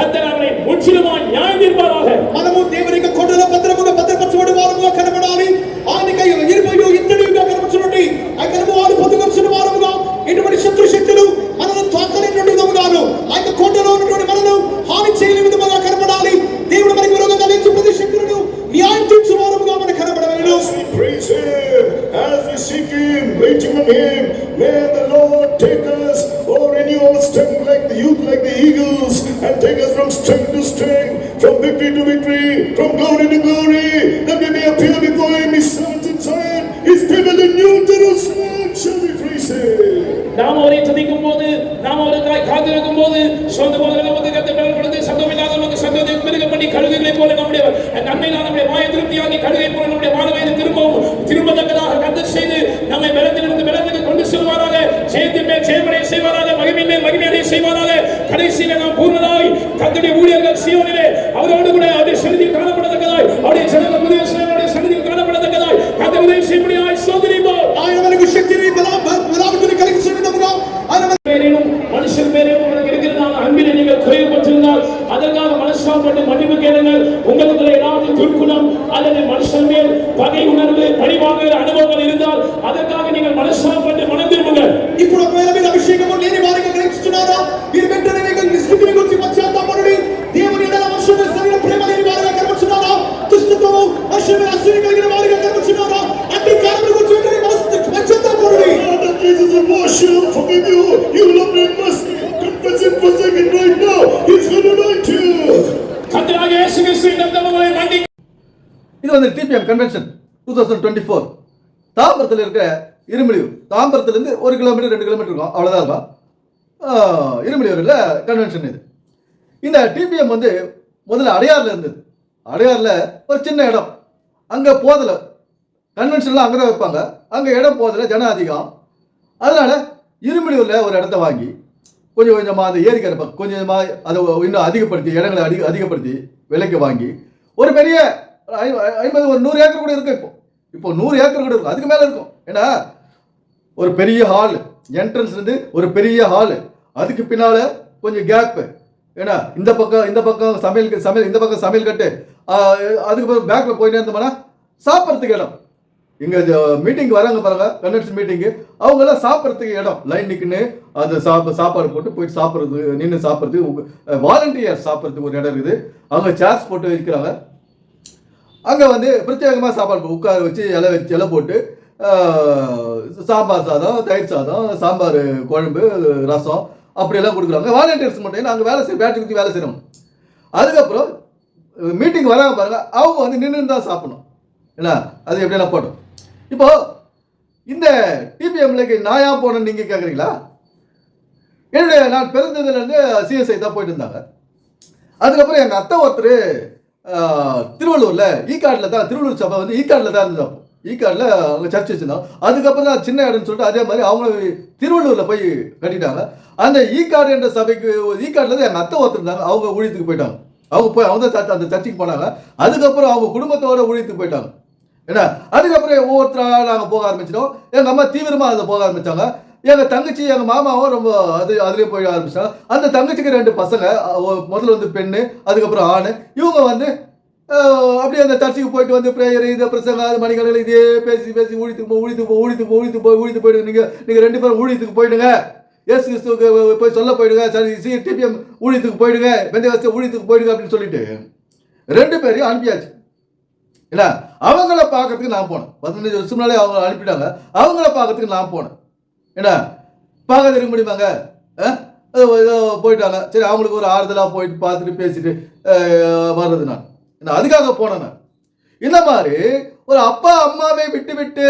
போட்டு கத்தர் அவரை முற்றிலுமாய் நியாயம் தீர்ப்பாராக మనము దేవుని యొక్క కొండలో భద్రముగా భద్రపరచబడి వారముగా కనబడాలి ఆయనకై ఇరువైపు ఇత్తడిగా కనబడుచున్నట్టు ఆ కనుమ వారు పొందుకొచ్చిన వారముగా ఎటువంటి శత్రు శక్తులు మనల్ని తాకలేనటువంటి విధముగాను ఆ యొక్క కొండలో ఉన్నటువంటి మనల్ని హాని చేయని విధముగా కనబడాలి దేవుడు మనకి విరోధంగా లేచి ప్రతి శక్తులను న్యాయం తీర్చు వారముగా మనకు కనబడవేను As we praise Him, as we seek Him, waiting on Him, may the Lord take From glory to glory, that we may appear before Him, His sons in Zion, His people in New Jerusalem, shall be praise Him. நாம் அவரை துதிக்கும் போது நாம் அவருக்காய் காத்திருக்கும் போது சொந்த போல நமக்கு கத்தை பலப்படுத்தி சத்தம் இல்லாத நமக்கு சத்தத்தை பெருக பண்ணி கழுகுகளை போல நம்முடைய நன்மையினால் நம்முடைய வாய திருப்தியாகி கழுகை போல நம்முடைய வாழ்வையை திரும்பவும் திரும்பத்தக்கதாக கத்த செய்து நம்மை வெள்ளத்திலிருந்து வெள்ளத்துக்கு கொண்டு செல்வாராக. ஜெயத்தின் மேல் ஜெயமடைய செய்வாராக மகிமை மேல் மகிமையடைய செய்வாராக. கடைசியில நாம் பூர்ணதாய் கத்துடைய ஊழியர்கள் சியோனிலே அதற்காக மனசாப்பட்டு மன்னிப்பு கேளுங்கள் உங்களுக்கு ஏதாவது துர்க்குணம் அல்லது மனுஷன் மேல் பகை உணர்வு பழிவாங்குகிற அனுபவங்கள் இருந்தால் அதற்காக நீங்கள் மனசாப்பட்டு மனம் திரும்புங்கள் ఇప్పుడు ఒకవేళ మీరు అభిషేకము లేని వారిగా గ్రహిస్తున్నారా మీరు వెంటనే మీకు స్థితిని గురించి పశ్చాత్తాపడి దేవుని ఎడల మనుషుల శరీర ప్రేమ లేని వారిగా కనబడుతున్నారా దుష్టత్వము మనుషుల అసూయ కలిగిన இங்கே வந்து TPM convention two thousand twenty four தாம்பரத்தில் இருக்கிற இருமலியூர். தாம்பரத்துலேருந்து ஒரு கிலோமீட்டர் ரெண்டு கிலோமீட்டர் இருக்கும். அவ்வளோதான் இருக்கும். இருமலியூரில் கன்வென்ஷன் இது. இந்த டிபிஎம் வந்து முதல்ல அடையாறில் இருந்தது. அடையாறில் ஒரு சின்ன இடம். அங்கே போதலை. கன்வென்ஷன்லாம் அங்கே தான் வைப்பாங்க. அங்கே இடம் போதலை ஜனம் அதிகம் அதனால் இருமலியூரில் ஒரு இடத்த வாங்கி கொஞ்சம் கொஞ்சமாக அந்த ஏரிக்கரை கொஞ்சம் கொஞ்சமாக அதை இன்னும் அதிகப்படுத்தி இடங்களை அதிக அதிகப்படுத்தி விலைக்கு வாங்கி ஒரு பெரிய ஐம்பது ஒரு நூறு ஏக்கர் கூட இருக்கும் இப்போ. இப்போ நூறு ஏக்கர் கூட இருக்கும். அதுக்கு மேலே இருக்கும். ஏன்னா ஒரு பெரிய ஹால் இருந்து ஒரு பெரிய ஹால் அதுக்கு பின்னால கொஞ்சம் கேப்பு ஏன்னா இந்த பக்கம் இந்த பக்கம் சமையல் சமையல் இந்த பக்கம் சமையல் கட்டு. அதுக்கு பிறகு பேக்கில் போயிட்டே இருந்தோம்னா சாப்பிட்றதுக்கு இடம். இங்கே மீட்டிங் வராங்க பாருங்க கன்வென்ஷன் மீட்டிங்கு அவங்கெல்லாம் சாப்பிட்றதுக்கு இடம். லைன் நிற்குன்னு அந்த சாப்ப சாப்பாடு போட்டு போயிட்டு சாப்பிட்றது நின்று சாப்பிட்றதுக்கு வாலண்டியர் சாப்பிட்றதுக்கு ஒரு இடம் இருக்குது. அவங்க சேர்ஸ் போட்டு வைக்கிறாங்க. அங்கே வந்து பிரத்யேகமாக சாப்பாடு உட்கார வச்சு இலை வச்சு இலை போட்டு சாம்பார் சாதம் தயிர் சாதம் சாம்பார் குழம்பு ரசம் அப்படியெல்லாம் கொடுக்குறாங்க. வாலண்டியர்ஸ் மட்டும் நாங்கள் வேலை செய்ய பேட்டரி குத்தி வேலை செய்கிறோம் அதுக்கப்புறம் மீட்டிங் வராங்க பாருங்கள் அவங்க வந்து நின்று தான் சாப்பிடணும். என்ன? அது எப்படியெல்லாம் போட்டோம். இப்போ இந்த டிபிஎம்லக்கு நான் ஏன் போனேன்னு நீங்கள் கேட்குறீங்களா என்னுடைய நான் பிறந்ததுலேருந்து சிஎஸ்ஐ தான் போயிட்டு இருந்தாங்க. அதுக்கப்புறம் எங்கள் அத்தை ஒருத்தர் திருவள்ளூரில் ஈக்காட்டில் தான் திருவள்ளூர் சபை வந்து ஈக்காட்டில் தான் இருந்தது அப்போ. ஈக்காட்டில் அங்கே சர்ச் வச்சுருந்தோம். அதுக்கப்புறம் தான் சின்ன இடம்னு சொல்லிட்டு அதே மாதிரி அவங்க திருவள்ளூரில் போய் கட்டிட்டாங்க. அந்த ஈக்காடு என்ற சபைக்கு ஈக்காட்டில் தான் எங்கள் அத்தை ஒருத்தர் இருந்தாங்க. அவங்க ஊழியத்துக்கு போயிட்டாங்க. அவங்க போய் அவங்க தான் அந்த சர்ச்சுக்கு போனாங்க. அதுக்கப்புறம் அவங்க குடும்பத்தோட ஊழியத்துக்கு போயிட்டாங்க. என்ன? அதுக்கப்புறம் ஒவ்வொருத்தராக நாங்கள் போக ஆரம்பிச்சிட்டோம். எங்கள் அம்மா தீவிரமாக அதை போக ஆரம்பித்தாங்க எங்கள் தங்கச்சி எங்கள் மாமாவும் ரொம்ப அது அதுலேயே போய் ஆரம்பிச்சாங்க. அந்த தங்கச்சிக்கு ரெண்டு பசங்க முதல்ல வந்து பெண்ணு அதுக்கப்புறம் ஆண். இவங்க வந்து அப்படியே அந்த சர்ச்சுக்கு போயிட்டு வந்து ப்ரேயர் இது பிரசங்க அது மணிக்கணக்கில் இதே பேசி பேசி ஊழித்துக்கு போ ஊழித்து போ ஊழித்து போ ஊழித்து போய் ஊழித்து போயிடுங்க. நீங்கள் நீங்கள் ரெண்டு பேரும் ஊழியத்துக்கு போயிடுங்க. எஸ் கிறிஸ்துவுக்கு போய் சொல்ல போயிடுங்க. சரி சி டிபிஎம் ஊழியத்துக்கு போயிடுங்க. வெந்தய வசதி ஊழியத்துக்கு போயிடுங்க அப்படின்னு சொல்லிட்டு ரெண்டு பேரையும் அனுப்பியாச்சு. என்ன? அவங்கள பார்க்கறதுக்கு நான் போனேன். பதினஞ்சு வருஷம் முன்னாலே அவங்க அனுப்பிட்டாங்க. அவங்கள பார்க்கறதுக்கு நான் போனேன். என்ன பார்க்க இருக்க முடியுமாங்க? ஏதோ போயிட்டாங்க. சரி அவங்களுக்கு ஒரு ஆறுதலாக போயிட்டு பார்த்துட்டு பேசிட்டு வர்றது நான். நான் அதுக்காக போனேன் நான். இந்த மாதிரி ஒரு அப்பா அம்மாவை விட்டு விட்டு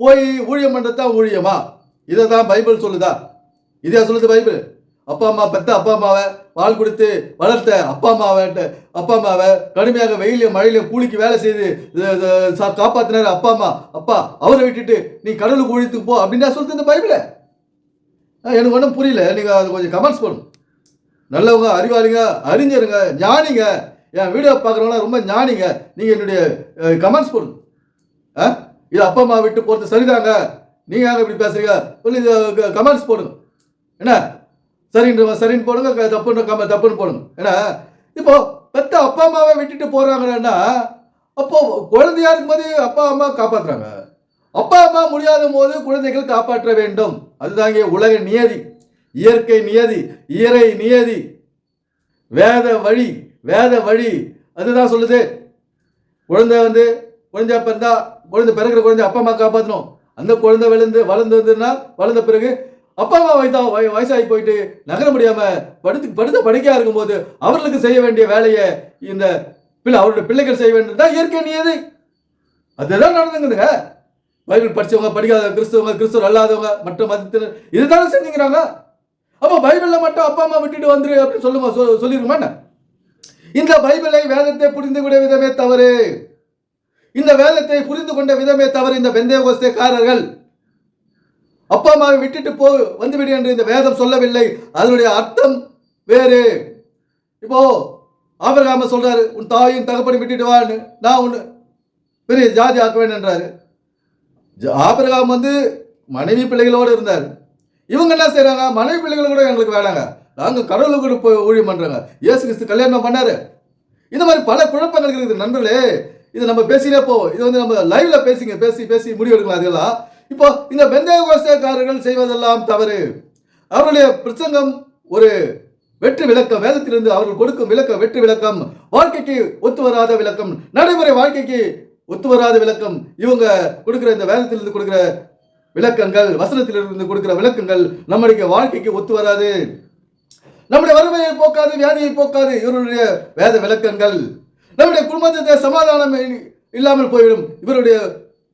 போய் ஊழியம் பண்ணுறது தான் ஊழியமா? இதை தான் பைபிள் சொல்லுதா? இதே சொல்லுது பைபிள்? அப்பா அம்மா பெத்த அப்பா அம்மாவை பால் கொடுத்து வளர்த்த அப்பா அம்மாவை அப்பா அம்மாவை கடுமையாக வெயிலையும் மழையிலையும் கூலிக்கு வேலை செய்து இது- சா- அப்பா அம்மா. அப்பா அவரை விட்டுட்டு நீ கடலுக்கு ஒழித்து போ அப்படின்னு சொல்லுது இந்த பைபிள. எனக்கு ஒன்றும் புரியல. நீங்கள் அது கொஞ்சம் கமெண்ட்ஸ் பண்ணணும் நல்லவங்க அறிவாளிங்க அறிஞருங்க ஞானிங்க. என் வீடியோ பார்க்குறவங்களாம் ரொம்ப ஞானிங்க. நீங்கள் என்னுடைய கமெண்ட்ஸ் பண்ணணும் ஆ இது அப்பா அம்மா விட்டு போகிறது சரிதாங்க? நீங்கள் ஏங்க இப்படி பேசுகிறீங்க சொல்லி கமெண்ட்ஸ் போடுங்க. என்ன? சரின்னு சரின்னு போடுங்க தப்புன்னு கம்ம தப்புன்னு போடுங்க. ஏன்னா இப்போ பெத்த அப்பா அம்மாவை விட்டுட்டு போகிறாங்கன்னா அப்போ குழந்தையா இருக்கும்போது அப்பா அம்மா காப்பாற்றுறாங்க அப்பா அம்மா முடியாத போது குழந்தைகள் காப்பாற்ற வேண்டும். அதுதாங்க உலக நியதி இயற்கை நியதி இயறை நியதி. வேத வழி வேத வழி. அதுதான் சொல்லுது. குழந்தை வந்து குழந்தையா பிறந்தா குழந்தை பிறகு குழந்தை அப்பா அம்மா காப்பாற்றணும் அந்த குழந்தை விழுந்து வளர்ந்து வந்துன்னா வளர்ந்த பிறகு அப்பா அம்மா வயதா வய- வயசாகி போயிட்டு நகர முடியாம படுத்து படுத்த படுக்கையா இருக்கும்போது அவர்களுக்கு செய்ய வேண்டிய வேலையை இந்த பிள்ளை அவருடைய பிள்ளைகள் செய்ய வேண்டியது இயற்கை நியதி அதுதான் நடந்துங்குதுங்க. பைபிள் படிச்சவங்க படிக்காத கிறிஸ்தவங்க கிறிஸ்தவர் அல்லாதவங்க மற்ற மதத்தினர் இதுதானே செஞ்சுக்கிறாங்க. அப்போ பைபிளில் மட்டும் அப்பா அம்மா விட்டுட்டு வந்துரு அப்படின்னு சொல்லுமா சொ- சொல்லிருக்குமா இந்த பைபிளை வேதத்தை புரிந்து கொண்ட விதமே தவறு. இந்த வேதத்தை புரிந்து கொண்ட விதமே தவறு. இந்த பெந்தேகோஸ்தேக்காரர்கள் அப்பா அம்மாவை விட்டுட்டு போ வந்துவிடு என்று இந்த வேதம் சொல்லவில்லை. அதனுடைய அர்த்தம் வேறு. இப்போ ஆபிரகாம சொல்றாரு உன் தாயும் தகப்பனை விட்டுட்டு வான்னு நான் ஒன்று பெரிய ஜாதி ஆக்குவேன் என்றாரு. ஆபிரகாம் வந்து மனைவி பிள்ளைகளோடு இருந்தார். இவங்க என்ன செய்கிறாங்க மனைவி பிள்ளைகள் கூட எங்களுக்கு வேணாங்க. நாங்கள் கடவுளுக்கு கூட போய் ஊழியம் பண்ணுறாங்க இயேசு கிறிஸ்து கல்யாணம் பண்ணாரு. இந்த மாதிரி பல குழப்பங்கள் இருக்குது நண்பர்களே. இது நம்ம பேசினே போவோம். இது வந்து நம்ம லைவ்ல பேசிங்க. பேசி பேசி முடிவெடுக்கலாம். அதெல்லாம் இப்போ இந்த பெந்தேகோஸ்தேக்காரர்கள் செய்வதெல்லாம் தவறு. அவருடைய பிரசங்கம் ஒரு வெற்றி விளக்கம் வேதத்திலிருந்து அவர்கள் கொடுக்கும் விளக்கம் வெற்றி விளக்கம். வாழ்க்கைக்கு ஒத்து வராத விளக்கம் நடைமுறை வாழ்க்கைக்கு ஒத்து வராத விளக்கம். இவங்க கொடுக்கிற இந்த வேதத்திலிருந்து கொடுக்கிற விளக்கங்கள் வசனத்திலிருந்து கொடுக்கிற விளக்கங்கள் நம்முடைய வாழ்க்கைக்கு ஒத்து வராது. நம்முடைய வறுமையை போக்காது வியாதியை போக்காது இவருடைய வேத விளக்கங்கள். நம்முடைய குடும்பத்தை சமாதானம் இல்லாமல் போய்விடும். இவருடைய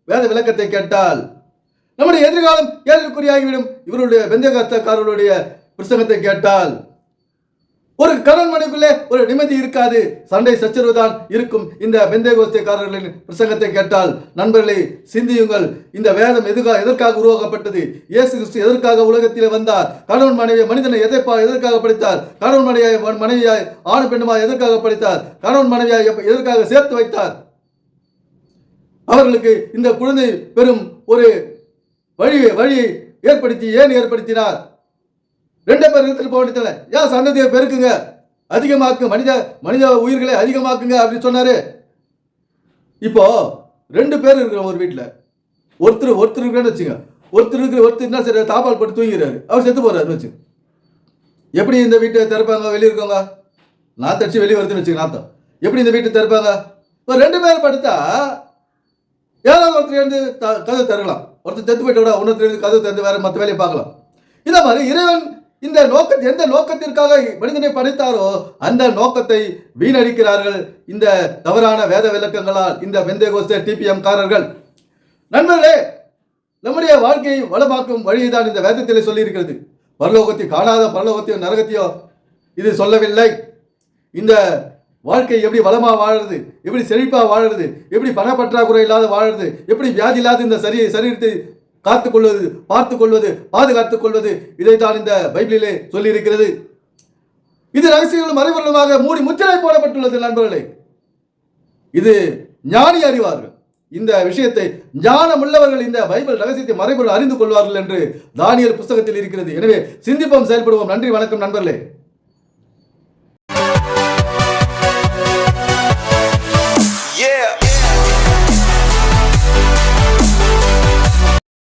வேத விளக்கத்தை கேட்டால் நம்முடைய எதிர்காலம் ஏழுக்குறியாகிவிடும் இவருடைய வெந்தயகாரர்களுடைய பிரசங்கத்தை கேட்டால் ஒரு கணவன் மனைவிக்குள்ளே ஒரு நிம்மதி இருக்காது. சண்டை சச்சரவு தான் இருக்கும். இந்த பெந்தேகோஸ்தேக்காரர்களின் பிரசங்கத்தை கேட்டால் நண்பர்களை சிந்தியுங்கள். இந்த வேதம் எதுக்காக எதற்காக உருவாக்கப்பட்டது? இயேசு கிறிஸ்து எதற்காக உலகத்திலே வந்தார்? கணவன் மனைவி மனிதனை எதைப்பா எதற்காக படித்தார்? கணவன் மனைவியாய் மனைவியாய் ஆண் பெண்ணுமாய் எதற்காக படித்தார்? கணவன் மனைவியாய் எதற்காக சேர்த்து வைத்தார்? அவர்களுக்கு இந்த குழந்தை பெறும் ஒரு வழி வழி ஏற்படுத்தி ஏன் ஏற்படுத்தினார்? ரெண்டு பேர் எடுத்துட்டு போக வேண்டியதில்லை ஏன் சந்ததியை பெருக்குங்க? அதிகமாக்கு மனித மனித உயிர்களை அதிகமாக்குங்க அப்படின்னு சொன்னாரு. இப்போ ரெண்டு பேர் இருக்கிற ஒரு வீட்டில் ஒருத்தர் ஒருத்தர் இருக்கிறேன்னு வச்சுங்க ஒருத்தர் இருக்கிற ஒருத்தர் என்ன சரி தாப்பால் போட்டு தூங்கிறாரு அவர் செத்து போறாரு வச்சு எப்படி இந்த வீட்டை திறப்பாங்க? வெளியே இருக்கவங்க? நான் தச்சு வெளியே வருதுன்னு வச்சுங்க நாத்தம். எப்படி இந்த வீட்டை திறப்பாங்க? இப்போ ரெண்டு பேர் படுத்தா ஏதாவது ஒருத்தர் இருந்து கதை திறக்கலாம். ஒருத்தர் செத்து போயிட்டு கூட ஒன்று தெரிஞ்சு கதவு திறந்து வேற மற்ற வேலையை பார்க்கலாம். இந்த மாதிரி இறைவன் இந்த நோக்கத்தை எந்த நோக்கத்திற்காக மனிதனை படைத்தாரோ அந்த நோக்கத்தை வீணடிக்கிறார்கள் இந்த தவறான வேத விளக்கங்களால் இந்த வெந்தேகோஸ்த டிபிஎம் காரர்கள். நண்பர்களே நம்முடைய வாழ்க்கையை வளமாக்கும் வழியை தான் இந்த வேதத்திலே சொல்லியிருக்கிறது. பரலோகத்தை காணாத பரலோகத்தையோ நரகத்தையோ இது சொல்லவில்லை. இந்த வாழ்க்கை எப்படி வளமாக வாழறது? எப்படி செழிப்பாக வாழறது? எப்படி பணப்பற்றாக்குறை இல்லாத வாழறது? எப்படி வியாதி இல்லாத இந்த சரி சரீரத்தை காத்து கொள்வது பார்த்து கொள்வது பாதுகாத்துக் கொள்வது இதைத்தான் இந்த பைபிளிலே சொல்லியிருக்கிறது. இது ரகசியங்களும் மறைமுகமாக மூடி முத்திரை போடப்பட்டுள்ளது நண்பர்களே. இது ஞானி அறிவார்கள். இந்த விஷயத்தை ஞானம் உள்ளவர்கள் இந்த பைபிள் ரகசியத்தை மறைபொருள் அறிந்து கொள்வார்கள் என்று தானியல் புஸ்தகத்தில் இருக்கிறது. எனவே சிந்திப்போம் செயல்படுவோம். நன்றி வணக்கம் நண்பர்களே.